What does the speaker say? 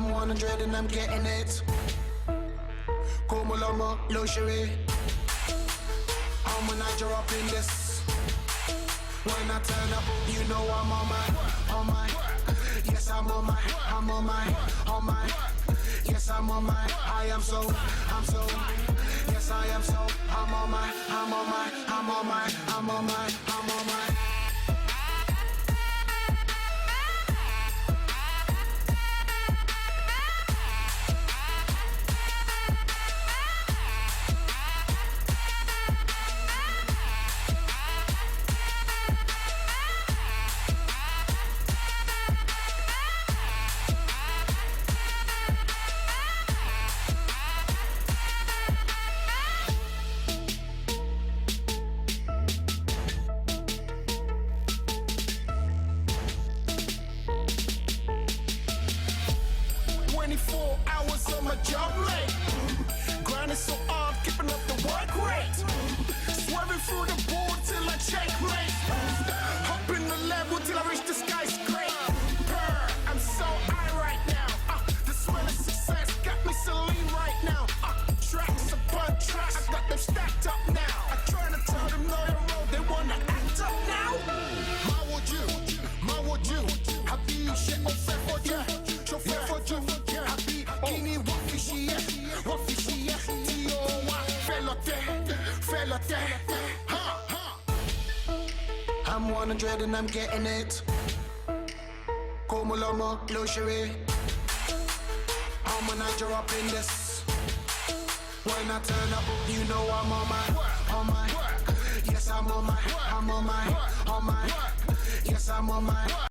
I'm 100 and I'm getting it. Como lomo, luxury. I'm when I drop in this. When I turn up, you know I'm on my, on my. Yes, I'm on my, I'm on my, on my. Yes, I'm on my. I am so, I'm so. Yes, I am so. I'm on my, I'm on my, I'm on my, I'm on my, I'm on my. Twenty-four hours on my job late. Grinding so hard, keeping up the work rate. Swerving through the board till I checkmate. Hop in the level till I reach the skyscraper. I'm so high right now. Uh, the smell of success got me so lean right now. Uh, tracks upon tracks, I got them stacked up now. I try to tell them no, you're they wanna act up now. My would you, my would you, happy shit on felote, ha ha. I'm 100 and I'm getting it. Como lomo, luxury. I'm when I drop in this. When I turn up, you know I'm on my, on my. Yes, I'm on my, I'm on my, on my. Yes, I'm on my.